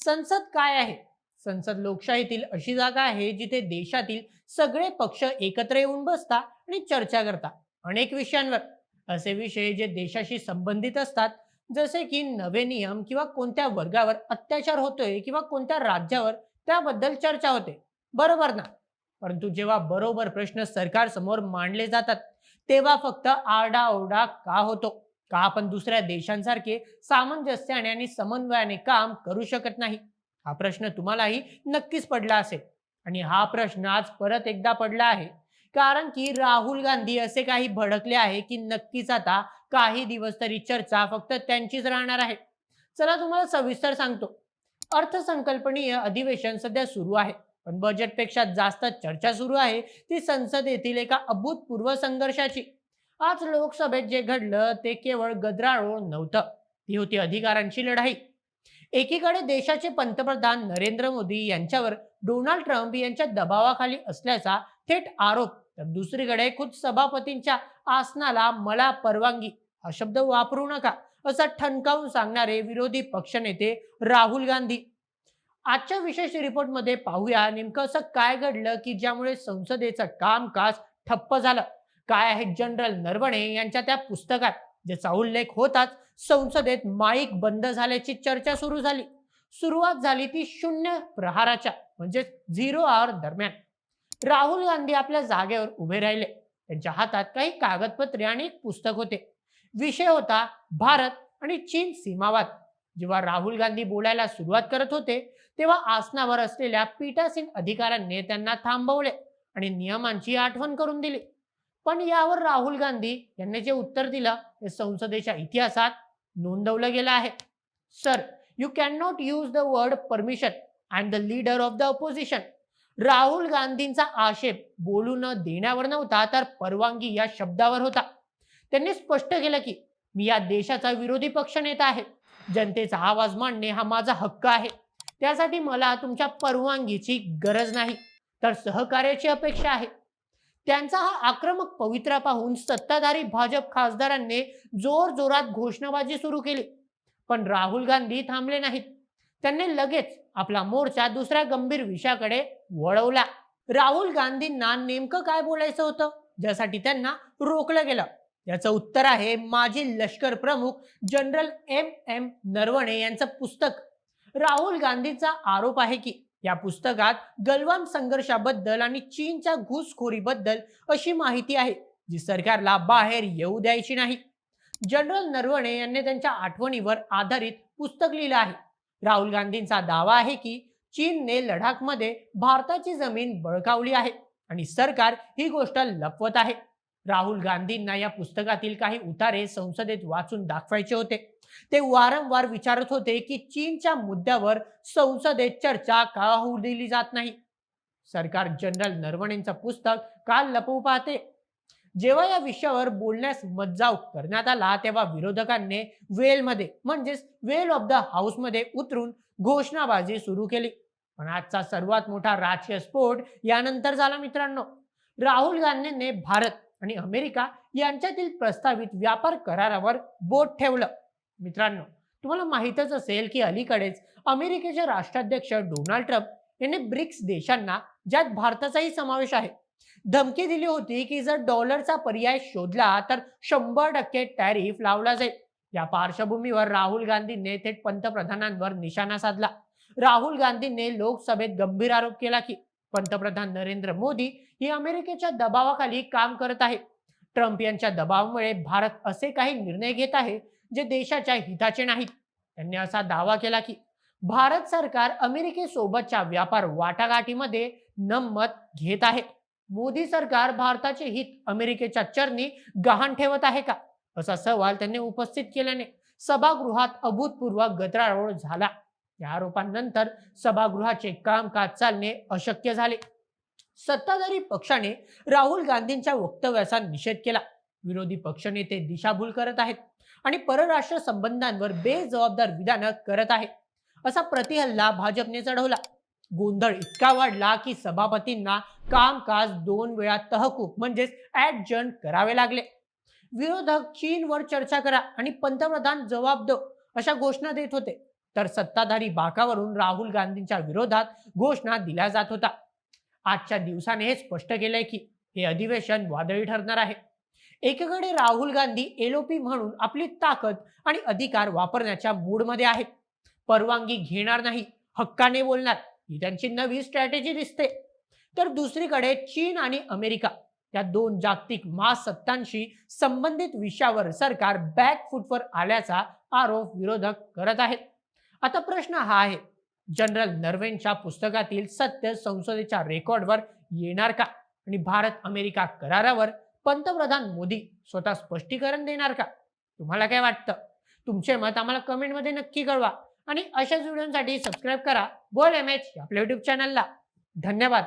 संसद काय आहे? संसद लोकशाहीतील अशी जागा आहे जिथे देशातील सगळे पक्ष एकत्र येऊन बसता आणि चर्चा करता अनेक विषयांवर. असे विषय जे देशाशी संबंधित असतात जसे की नवे नियम किंवा कोणत्या वर्गावर अत्याचार होतोय किंवा कोणत्या राज्यावर त्याबद्दल चर्चा होते. बरोबर ना? परंतु जेव्हा बरोबर प्रश्न सरकार समोर मांडले जातात तेव्हा फक्त आरडाओरडा का होतो? का आपण दुसऱ्या देशांसारखे सामंजस्याने आणि समन्वयाने काम करू शकत नाही? हा प्रश्न तुम्हालाही नक्कीच पडला असेल. आणि हा प्रश्न आज परत एकदा पडला आहे. कारण की राहुल गांधी असे काही भडकले आहे की नक्कीच आता काही दिवस तरी चर्चा फक्त त्यांचीच राहणार आहे. चला तुम्हाला सविस्तर सांगतो. अर्थसंकल्पनीय अधिवेशन सध्या सुरू आहे. पण बजेटपेक्षा जास्त चर्चा सुरू आहे. ती संसदेतील एका अभूतपूर्व संघर्षाची. आज लोकसभेत जे घडलं ते केवळ गदराळ नव्हतं. ती होती अधिकारांची लढाई. एकीकडे देशाचे पंतप्रधान नरेंद्र मोदी यांच्यावर डोनाल्ड ट्रम्प यांच्या दबावाखाली असल्याचा थेट आरोप तर दुसरीकडे खुद सभापतींच्या आसनाला मला परवानगी हा शब्द वापरू नका असं ठणकावून सांगणारे विरोधी पक्षनेते राहुल गांधी. आजच्या विशेष रिपोर्टमध्ये पाहूया नेमकं असं काय घडलं की ज्यामुळे संसदेचं कामकाज ठप्प झालं. काय आहे जनरल नरवणे यांच्या त्या पुस्तकात? ज्याचा उल्लेख होताच संसदेत माईक बंद झाल्याची चर्चा सुरू झाली. सुरुवात झाली ती शून्य प्रहाराच्या म्हणजे झिरो आवर दरम्यान. राहुल गांधी आपल्या जागेवर उभे राहिले. त्यांच्या हातात काही कागदपत्रे आणि एक पुस्तक होते. विषय होता भारत आणि चीन सीमावाद. जेव्हा राहुल गांधी बोलायला सुरुवात करत होते तेव्हा आसनावर असलेल्या पीठासीन अधिकाऱ्यांनी त्यांना थांबवले आणि नियमांची आठवण करून दिली. पण यावर राहुल गांधी यांनी जे उत्तर दिलं ते संसदेच्या इतिहासात नोंदवलं गेलं आहे. Sir you can not use the word permission and the leader of the opposition Rahul गांधींचा आक्षेप बोलू न देण्यावर नव्हता तर परवानगी या शब्दावर होता. त्यांनी स्पष्ट केलं की मी या देशाचा विरोधी पक्ष नेता आहे. जनतेचा आवाज मांडणे हा माझा हक्क आहे. त्यासाठी मला तुमच्या परवानगीची गरज नाही. तर सहकार्याची अपेक्षा आहे. त्यांचा हा आक्रमक पवित्रा पाहून सत्ताधारी भाजप खासदारांनी जोर जोरात घोषणाबाजी सुरू केली. पण राहुल गांधी थांबले नाहीत. त्यांनी लगेच आपला मोर्चा दुसऱ्या गंभीर विषयाकडे वळवला. राहुल गांधींना नेमकं काय बोलायचं होतं? ज्यासाठी त्यांना रोखलं गेलं. याचं उत्तर आहे माजी लष्कर प्रमुख जनरल एम एम नरवणे यांचं पुस्तक. राहुल गांधींचा आरोप आहे की या पुस्तकात गलवान संघर्षाबद्दल आणि चीनच्या घुसखोरीबद्दल अशी माहिती आहे जी सरकारला बाहेर येऊ द्यायची नाही. जनरल नरवणे यांनी त्यांच्या आठवणीवर आधारित पुस्तक लिहिलं आहे. राहुल गांधींचा दावा आहे की चीनने लडाखमध्ये भारताची जमीन बळकावली आहे आणि सरकार ही गोष्ट लपवत आहे. राहुल गांधींना या पुस्तकातील काही उतारे संसदेत वाचून दाखवायचे होते. ते वारंवार विचारत होते की चीनच्या मुद्द्यावर संसदेत चर्चा का होऊ दिली जात नाही? सरकार जनरल नरवणेंचं पुस्तक काल लपवू पाहते. जेव्हा या विषयावर बोलण्यास मज्जाव करण्यात आला तेव्हा विरोधकांनी वेलमध्ये म्हणजेच वेल ऑफ द हाऊसमध्ये उतरून घोषणाबाजी सुरू केली. पण आजचा सर्वात मोठा राजकीय स्फोट यानंतर झाला मित्रांनो. राहुल गांधींनी भारत आणि अमेरिका यांच्यातील प्रस्तावित व्यापार करारावर बोट ठेवलं. मित्रांनो तुम्हाला माहीतच असेल की अलीकडेच अमेरिकेचे राष्ट्राध्यक्ष डोनाल्ड ट्रम्प यांनी ब्रिक्स देशांना ज्यात भारताचाही समावेश आहे धमकी दिली होती की जर डॉलरचा पर्याय शोधला तर शंभर टक्के टॅरिफ लावला जाईल. या पार्श्वभूमीवर राहुल गांधींनी थेट पंतप्रधानांवर निशाणा साधला. राहुल गांधींनी लोकसभेत गंभीर आरोप केला की पंतप्रधान नरेंद्र मोदी ही अमेरिकेच्या दबावाखाली काम करत आहे ट्रम्प यांच्या दबावामुळे भारत असे काही निर्णय घेत आहे जे देशाच्या हिताचे नाहीत. त्यांनी असा दावा केला की भारत सरकार अमेरिकेसोबतच्या व्यापार वाटाघाटीमध्ये नमत घेत आहे. मोदी सरकार भारताचे हित अमेरिकेच्या चरणी गहाण ठेवत आहे का? असा सवाल त्यांनी उपस्थित केल्याने सभागृहात अभूतपूर्व गदारोळ झाला. या आरोपांनंतर सभागृहाचे कामकाज चालणे अशक्य झाले. सत्ताधारी पक्षाने राहुल गांधींच्या वक्तव्याचा निषेध केला. विरोधी पक्षनेते दिशाभूल करत आहेत आणि परराष्ट्र संबंधांवर बेजबाबदार विधानं करत आहेत. असा प्रतिहल्ला भाजपने चढवला. गोंधळ इतका वाढला की सभापतींना कामकाज दोन वेळा तहकूब म्हणजेच ऍडजन करावे लागले. विरोधक चीनवर चर्चा करा आणि पंतप्रधान जबाब दो अशा घोषणा देत होते. तर सत्ताधारी बाकावरून राहुल गांधींच्या विरोधात घोषणा दिल्या जात होता. आजच्या दिवसाने हे स्पष्ट केलंय की हे अधिवेशन वादळी ठरणार आहे. एकीकडे राहुल गांधी एलओपी म्हणून आपली ताकद आणि अधिकार वापरण्याच्या मूडमध्ये आहेत परवानगी घेणार नाही हक्काने बोलणार ही त्यांची नवी स्ट्रॅटेजी दिसते. तर दुसरीकडे चीन आणि अमेरिका या दोन जागतिक महासत्तांशी संबंधित विषयावर सरकार बॅकफूटवर आल्याचा आरोप विरोधक करत आहेत. आता प्रश्न हा आहे जनरल नर्वेनच्या पुस्तकातील सत्य संसदेच्या रेकॉर्डवर येणार का? आणि भारत अमेरिका करारावर पंतप्रधान मोदी स्वतः स्पष्टीकरण देणार का? तुम्हाला काय वाटतं? तुमचे मत आम्हाला कमेंटमध्ये नक्की कळवा आणि अशाच व्हिडिओसाठी सबस्क्राईब करा. बोल एम एच आपल्या युट्यूब चॅनलला धन्यवाद.